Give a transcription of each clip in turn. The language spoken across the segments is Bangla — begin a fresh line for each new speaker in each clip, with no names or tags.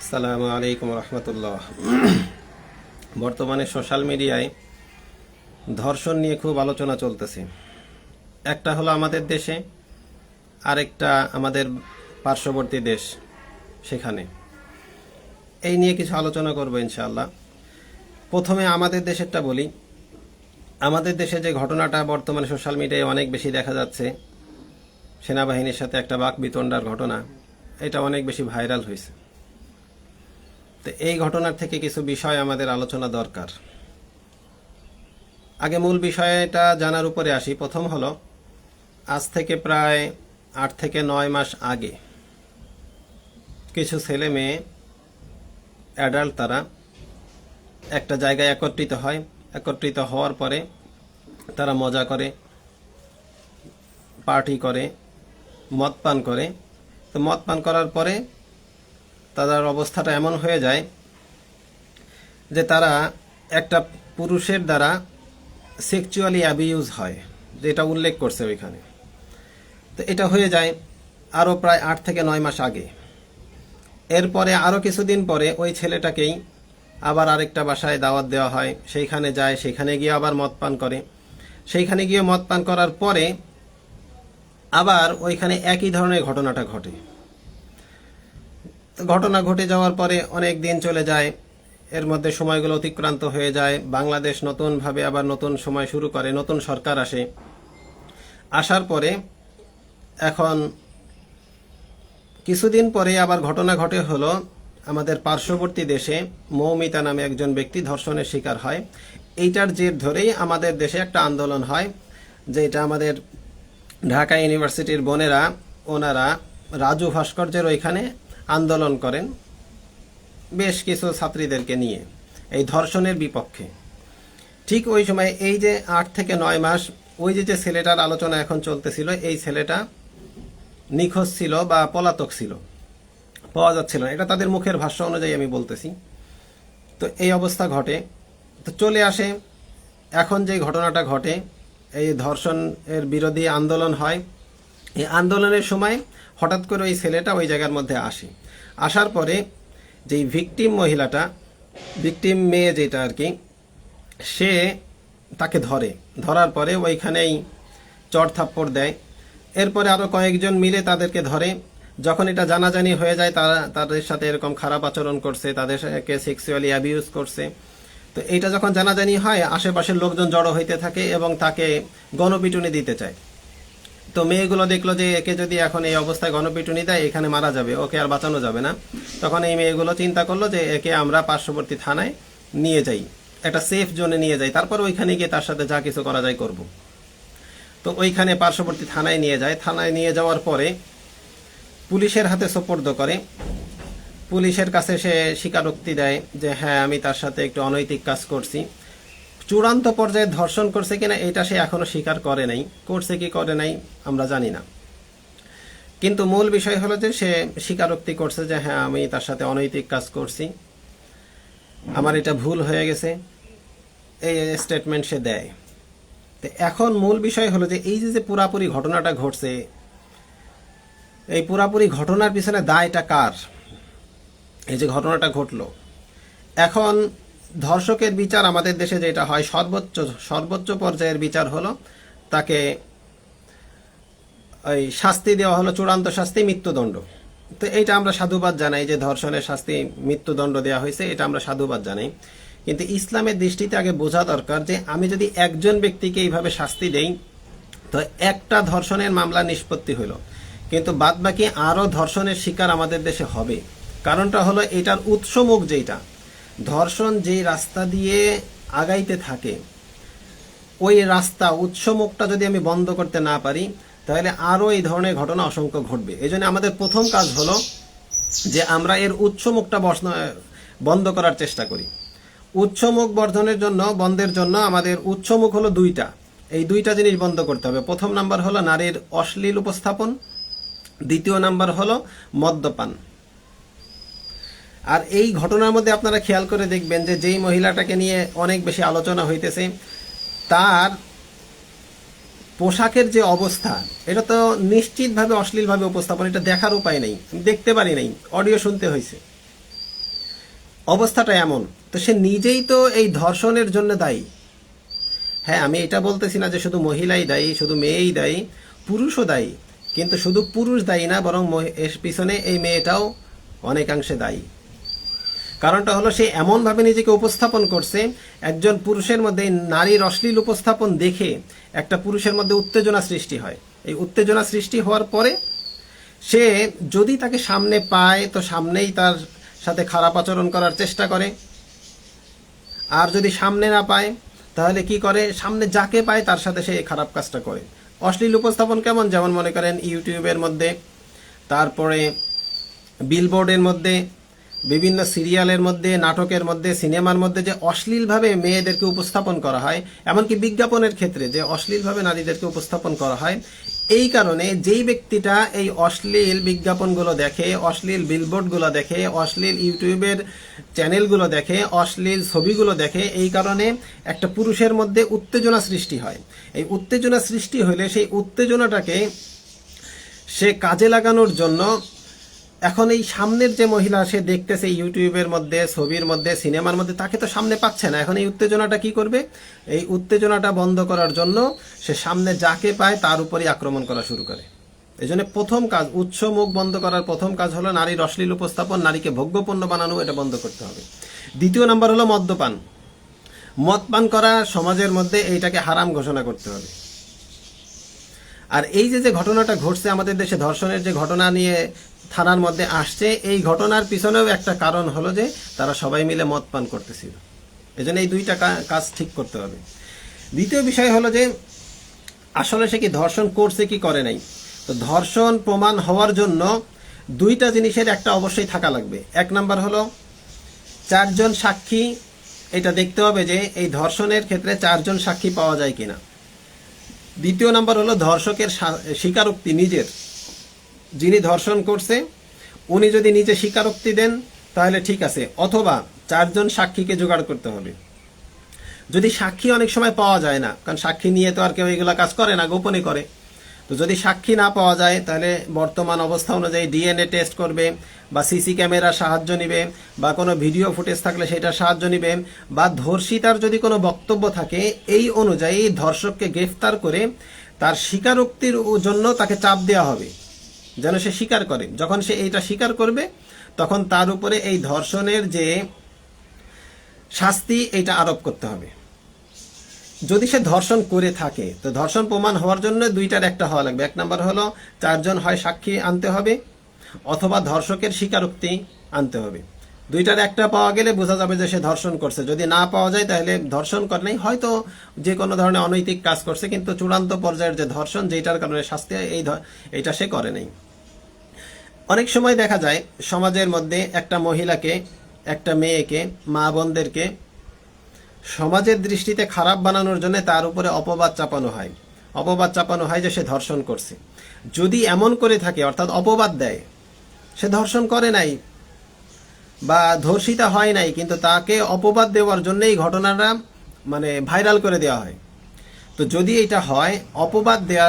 আসসালামু আলাইকুম রহমতুল্লাহ। বর্তমানে সোশ্যাল মিডিয়ায় ধর্ষণ নিয়ে খুব আলোচনা চলতেছে। একটা হলো আমাদের দেশে, আরেকটা আমাদের পার্শ্ববর্তী দেশ সেখানে। এই নিয়ে কিছু আলোচনা করব ইনশাআল্লাহ। প্রথমে আমাদের দেশেরটা বলি। আমাদের দেশে যে ঘটনাটা বর্তমানে সোশ্যাল মিডিয়ায় অনেক বেশি দেখা যাচ্ছে, সেনাবাহিনীর সাথে একটা বাক বিতণ্ডার ঘটনা, এটা অনেক বেশি ভাইরাল হয়েছে। তো এই ঘটনার থেকে কিছু বিষয় আমাদের আলোচনা দরকার। আগে মূল বিষয়টা জানার উপরে আসি। প্রথম হলো, আজ থেকে প্রায় আট থেকে নয় মাস আগে কিছু ছেলে মেয়ে, অ্যাডাল্ট তারা একটা জায়গায় একত্রিত হয়। একত্রিত হওয়ার পরে তারা মজা করে, পার্টি করে, মদ পান করে। তো মদ পান করার পরে তাদের অবস্থাটা এমন হয়ে যায় যে তারা একটা পুরুষের দ্বারা সেক্সুয়ালি অ্যাবিউজ হয় যেটা উল্লেখ করছে ওইখানে। তো এটা হয়ে যায় আরও প্রায় আট থেকে নয় মাস আগে। এরপরে আরও কিছুদিন পরে ওই ছেলেটাকেই আবার আরেকটা বাসায় দাওয়াত দেওয়া হয়, সেইখানে যায় সেখানে গিয়ে আবার মদ পান করে। সেইখানে গিয়ে মদ পান করার পরে আবার ওইখানে একই ধরনের ঘটনাটা ঘটে। ঘটনা ঘটে যাওয়ার পরে অনেক দিন চলে যায়। এর মধ্যে সময়গুলো অতিক্রান্ত হয়ে যায়। বাংলাদেশ নতুনভাবে আবার নতুন সময় শুরু করে, নতুন সরকার আসে। আসার পরে এখন কিছুদিন পরে আবার ঘটনা ঘটে হলো, আমাদের পার্শ্ববর্তী দেশে মৌমিতা নামে একজন ব্যক্তি ধর্ষণের শিকার হয়। এইটার জের ধরেই আমাদের দেশে একটা আন্দোলন হয়, যে এটা আমাদের ঢাকা ইউনিভার্সিটির বোনেরা, ওনারা রাজু ভাস্কর্যের ওইখানে আন্দোলন করেন বেশ কিছু ছাত্রীদেরকে নিয়ে, এই ধর্ষণের বিপক্ষে। ঠিক ওই সময় এই যে আট থেকে নয় মাস ওই যে যে ছেলেটার আলোচনা এখন চলতেছিল, এই ছেলেটা নিখোঁজ ছিল বা পলাতক ছিল, পাওয়া যাচ্ছিল না। এটা তাদের মুখের ভাষ্য অনুযায়ী আমি বলতেছি। তো এই অবস্থা ঘটে। তো চলে আসে। এখন যে ঘটনাটা ঘটে, এই ধর্ষণের বিরোধী আন্দোলন হয়। এই আন্দোলনের সময় হঠাৎ করে ওই ছেলেটা ওই জায়গার মধ্যে আসে। আসার পরে যেই ভিকটিম মহিলাটা, ভিকটিম মেয়ে যেটা আর কি সে তাকে ধরে। ধরার পরে ওইখানেই চড় থাপ্পড় দেয়। এরপরে আরও কয়েকজন মিলে তাদেরকে ধরে। যখন এটা জানাজানি হয়ে যায়, তারা তাদের সাথে এরকম খারাপ আচরণ করছে তাদেরকে সেক্সুয়ালি অ্যাবিউজ করছে। তো এইটা যখন জানাজানি হয়, আশেপাশের লোকজন জড়ো হইতে থাকে এবং তাকে গণপিটুনি দিতে চায়। তো মেয়েগুলো দেখল যে একে যদি এখন এই অবস্থায় গণপিটুনি দেয়, এখানে মারা যাবে, ওকে আর বাঁচানো যাবে না। তখন এই মেয়েগুলো চিন্তা করল যে একে আমরা পার্শ্ববর্তী থানায় নিয়ে যাই, একটা সেফ জোনে নিয়ে যাই, তারপর ওইখানে গিয়ে তার সাথে যা কিছু করা যায় করব। তো ওইখানে পার্শ্ববর্তী থানায় নিয়ে যায়। থানায় নিয়ে যাওয়ার পরে পুলিশের হাতে সোপর্দ করে। পুলিশের কাছে সে স্বীকারোক্তি দেয় যে হ্যাঁ আমি তার সাথে একটু অনৈতিক কাজ করছি। চূড়ান্ত পর্যায়ে ধর্ষণ করছে কিনা এটা সে এখনও স্বীকার করে নাই। করছে কি করে নাই, আমরা জানি না। কিন্তু মূল বিষয় হলো যে সে স্বীকারোক্তি করছে যে হ্যাঁ আমি তার সাথে অনৈতিক কাজ করছি। আমার এটা ভুল হয়ে গেছে। এই স্টেটমেন্ট সে দেয়। তো এখন মূল বিষয় হলো যে, এই যে যে পুরাপুরি ঘটনাটা ঘটছে, এই পুরাপুরি ঘটনার পিছনে দায়টা কার? এই যে ঘটনাটা ঘটলো। এখন ধর্ষকের বিচার আমাদের দেশে যেটা হয়, সর্বোচ্চ সর্বোচ্চ পর্যায়ের বিচার হলো তাকে ওই শাস্তি দেওয়া হলো, চূড়ান্ত শাস্তি, মৃত্যুদণ্ড। তো এইটা আমরা সাধুবাদ জানাই যে ধর্ষণের শাস্তি, মৃত্যুদণ্ড দেওয়া হয়েছে, এটা আমরা সাধুবাদ জানাই। কিন্তু ইসলামের দৃষ্টিতে আগে বোঝা দরকার যে আমি যদি একজন ব্যক্তিকে এইভাবে শাস্তি দেই, তো একটা ধর্ষণের মামলা নিষ্পত্তি হলো। কিন্তু বাদ বাকি আরও ধর্ষণের শিকার আমাদের দেশে হবে। কারণটা হলো এটার উৎসমুখ যেটা ধর্ষণ যেই রাস্তা দিয়ে আগাইতে থাকে, ওই রাস্তা উৎসমুখটা যদি আমি বন্ধ করতে না পারি, তাহলে আরও এই ধরনের ঘটনা অসংখ্য ঘটবে। এই আমাদের প্রথম কাজ হলো যে আমরা এর উৎসমুখটা বন্ধ করার চেষ্টা করি। উৎসমুখ বর্ধনের জন্য, বন্ধের জন্য আমাদের উৎসমুখ হলো দুইটা। এই দুইটা জিনিস বন্ধ করতে হবে। প্রথম নাম্বার হলো নারীর অশ্লীল উপস্থাপন। দ্বিতীয় নাম্বার হলো মদ্যপান। আর এই ঘটনার মধ্যে আপনারা খেয়াল করে দেখবেন যে যেই মহিলাটাকে নিয়ে অনেক বেশি আলোচনা হইতেছে, তার পোশাকের যে অবস্থা, এটা তো নিশ্চিতভাবে অশ্লীলভাবে উপস্থাপন, এটা দেখার উপায় নেই, দেখতে পারি নাই, অডিও শুনতে হয়েছে অবস্থাটা এমন, তো সে নিজেই তো এই ধর্ষণের জন্য দায়ী। হ্যাঁ আমি এটা বলতেছি না যে শুধু মহিলাই দায়ী, শুধু মেয়েই দায়ী, পুরুষও দায়ী, কিন্তু শুধু পুরুষ দায়ী না, বরং এর পিছনে এই মেয়েটাও অনেকাংশে দায়ী। কারণটা হলো সে এমনভাবে নিজেকে উপস্থাপন করছে, একজন পুরুষের মধ্যে নারীর অশ্লীল উপস্থাপন দেখে একটা পুরুষের মধ্যে উত্তেজনা সৃষ্টি হয়। এই উত্তেজনা সৃষ্টি হওয়ার পরে সে যদি তাকে সামনে পায়, তো সামনেই তার সাথে খারাপ আচরণ করার চেষ্টা করে। আর যদি সামনে না পায়, তাহলে কি করে? সামনে যাকে পায়, তার সাথে সে খারাপ কাজটা করে। অশ্লীল উপস্থাপন কেমন? যেমন মনে করেন ইউটিউবের মধ্যে, তারপরে বিলবোর্ডের মধ্যে বিভিন্ন সিরিয়ালের মধ্যে, নাটকের মধ্যে, সিনেমার মধ্যে যে অশ্লীলভাবে মেয়েদেরকে উপস্থাপন করা হয়, এমনকি বিজ্ঞাপনের ক্ষেত্রে যে অশ্লীলভাবে নারীদেরকে উপস্থাপন করা হয়, এই কারণে যেই ব্যক্তিটা এই অশ্লীল বিজ্ঞাপনগুলো দেখে, অশ্লীল বিলবোর্ডগুলো দেখে, অশ্লীল ইউটিউবের চ্যানেলগুলো দেখে, অশ্লীল ছবিগুলো দেখে, এই কারণে একটা পুরুষের মধ্যে উত্তেজনা সৃষ্টি হয়। এই উত্তেজনা সৃষ্টি হলে সেই উত্তেজনাটাকে সে কাজে লাগানোর জন্য এখন এই সামনের যে মহিলা, সে দেখতেছে ইউটিউবের মধ্যে, ছবির মধ্যে, সিনেমার মধ্যে, তাকে তো সামনে পাচ্ছে না। এখন এই উত্তেজনাটা কি করবে? এই উত্তেজনাটা বন্ধ করার জন্য সে সামনে যাকে পায় তার উপরই আক্রমণ করা শুরু করে। এই জন্য প্রথম কাজ উৎস মুখ বন্ধ করার প্রথম কাজ হলো নারীর অশ্লীল উপস্থাপন, নারীকে ভোগ্যপণ্য বানানো, এটা বন্ধ করতে হবে। দ্বিতীয় নাম্বার হলো মদ্যপান। মদ পান করা সমাজের মধ্যে এইটাকে হারাম ঘোষণা করতে হবে। আর এই যে যে ঘটনাটা ঘটছে আমাদের দেশে, ধর্ষণের যে ঘটনা নিয়ে থানার মধ্যে আসছে। এই ঘটনার পিছনেও একটা কারণ হলো যে তারা সবাই মিলে মদ পান করতেছিল। এই জন্য এই দুইটা কাজ ঠিক করতে হবে। দ্বিতীয় বিষয় হলো যে, আসলে সে কি ধর্ষণ করছে কি করে নাই? তো ধর্ষণ প্রমাণ হওয়ার জন্য দুইটা জিনিসের একটা অবশ্যই থাকা লাগবে। এক নাম্বার হলো, চারজন সাক্ষী, এটা দেখতে হবে যে এই ধর্ষণের ক্ষেত্রে চারজন সাক্ষী পাওয়া যায় কিনা। দ্বিতীয় নাম্বার হলো, ধর্ষকের স্বীকারোক্তি নিজের। যিনি ধর্ষণ করছে, উনি যদি নিজে স্বীকারোক্তি দেন, তাহলে ঠিক আছে। অথবা চারজন সাক্ষীকে জোগাড় করতে হবে। যদি সাক্ষী অনেক সময় পাওয়া যায় না, কারণ সাক্ষী নিয়ে তো আর কেউ এগুলা কাজ করে না, গোপনে করে। তো যদি সাক্ষী না পাওয়া যায়, তাহলে বর্তমান অবস্থা অনুযায়ী ডিএনএ টেস্ট করবে, বা সিসি ক্যামেরার সাহায্য নিবে, বা কোনো ভিডিও ফুটেজ থাকলে সেটার সাহায্য নিবে, বা ধর্ষিতার যদি কোনো বক্তব্য থাকে, এই অনুযায়ী ধর্ষককে গ্রেফতার করে তার স্বীকারোক্তির জন্য তাকে চাপ দেওয়া হবে। যেন সে স্বীকার করে। যখন সে এইটা স্বীকার করবে, তখন তার উপরে এই ধর্ষণের যে শাস্তি এটা আরোপ করতে হবে। যদি সে ধর্ষণ করে থাকে, তো ধর্ষণ প্রমাণ হওয়ার জন্য দুইটার একটা হওয়া লাগবে। এক নম্বর হলো, চারজন হয় সাক্ষী আনতে হবে, অথবা ধর্ষকের স্বীকারোক্তি আনতে হবে। দুইটার একটা পাওয়া গেলে বোঝা যাবে যে সে ধর্ষণ করছে। যদি না পাওয়া যায়, তাহলে ধর্ষণ করে নাই। হয়তো যে কোনো ধরনের অনৈতিক কাজ করছে, কিন্তু চূড়ান্ত পর্যায়ের যে ধর্ষণ যেটার কারণে শাস্তি এই এইটা সে করে নাই। অনেক সময় দেখা যায়, সমাজের মধ্যে একটা মহিলাকে, একটা মেয়েকে, মা বোনদেরকে সমাজের দৃষ্টিতে খারাপ বানানোর জন্য তার উপরে অপবাদ চাপানো হয়। অপবাদ চাপানো হয় যে সে ধর্ষণ করছে। যদি এমন করে থাকে, অর্থাৎ অপবাদ দেয়, সে ধর্ষণ করে নাই বা ধর্ষিতা হয় নাই, কিন্তু তাকে অপবাদ দেওয়ার জন্য এই ঘটনাটা মানে ভাইরাল করে দেওয়া হয়। তো যদি এটা হয়, অপবাদ দেয়া,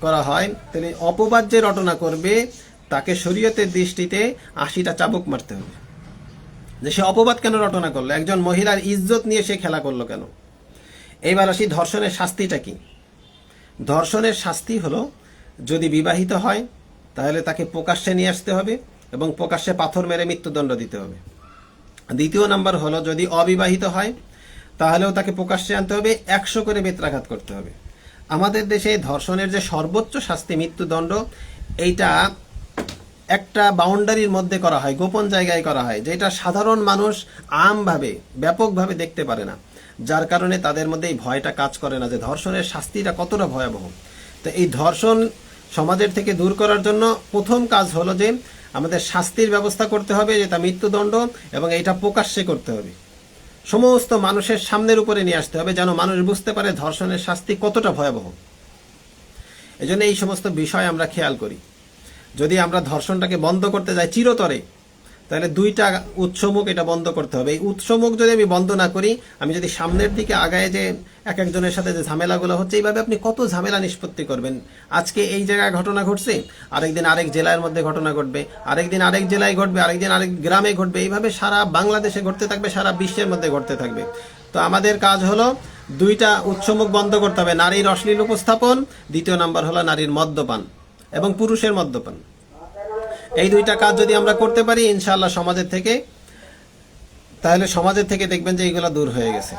করা হয়, তাহলে অপবাদ যে রটনা করবে, তাকে শরীয়তের দৃষ্টিতে আশিটা চাবুক মারতে হবে। যে সে অপবাদ কেন রটনা করল? একজন মহিলার ইজ্জত নিয়ে সে খেলা করল কেন? এইবার আসি ধর্ষণের শাস্তিটা কি? ধর্ষণের শাস্তি হলো, যদি বিবাহিত হয়, তাহলে তাকে প্রকাশ্যে নিয়ে আসতে হবে। এবং প্রকাশ্যে পাথর মেরে মৃত্যুদণ্ড দিতে হবে। দ্বিতীয় নাম্বার হলো, যদি অবিবাহিত হয়, তাহলেও তাকে প্রকাশ্যে আনতে হবে, একশো করে বেত্রাঘাত করতে হবে। আমাদের দেশে ধর্ষণের যে সর্বোচ্চ শাস্তি মৃত্যুদণ্ড, এইটা একটা বাউন্ডারির মধ্যে করা হয়, গোপন জায়গায় করা হয়, যেটা সাধারণ মানুষ আমভাবে, ব্যাপকভাবে দেখতে পারে না। যার কারণে তাদের মধ্যে এই ভয়টা কাজ করে না যে ধর্ষণের শাস্তিটা কতটা ভয়াবহ। তো এই ধর্ষণ সমাজের থেকে দূর করার জন্য প্রথম কাজ হলো যে আমাদের শাস্তির ব্যবস্থা করতে হবে, যেটা মৃত্যুদণ্ড, এবং এটা প্রকাশ্যে করতে হবে। সমস্ত মানুষের সামনের উপরে নিয়ে আসতে হবে, যেন মানুষ বুঝতে পারে ধর্ষণের শাস্তি কতটা ভয়াবহ। এজন্য এই সমস্ত বিষয় আমরা খেয়াল করি। যদি আমরা ধর্ষণটাকে বন্ধ করতে যাই চিরতরে তাহলে দুইটা উৎসমুখ এটা বন্ধ করতে হবে। এই উৎসমুখ যদি আমি বন্ধ না করি, আমি যদি সামনের দিকে আগায় যে এক একজনের সাথে যে ঝামেলাগুলো হচ্ছে, এইভাবে আপনি কত ঝামেলা নিষ্পত্তি করবেন? আজকে এই জায়গায় ঘটনা ঘটছে, আরেকদিন আরেক জেলার মধ্যে ঘটনা ঘটবে, আরেকদিন আরেক জেলায় ঘটবে, আরেকদিন আরেক গ্রামে ঘটবে, এইভাবে সারা বাংলাদেশে ঘটতে থাকবে, সারা বিশ্বের মধ্যে ঘটতে থাকবে। তো আমাদের কাজ হলো দুইটা উৎসমুখ বন্ধ করতে হবে, নারীর অশ্লীল উপস্থাপন, দ্বিতীয় নাম্বার হলো নারীর মদ্যপান এবং পুরুষের মদ্যপান। এই দুইটা কাজ যদি আমরা করতে পারি ইনশাল্লাহ সমাজের থেকে, তাহলে সমাজের থেকে দেখবেন যে এইগুলা দূর হয়ে গেছে।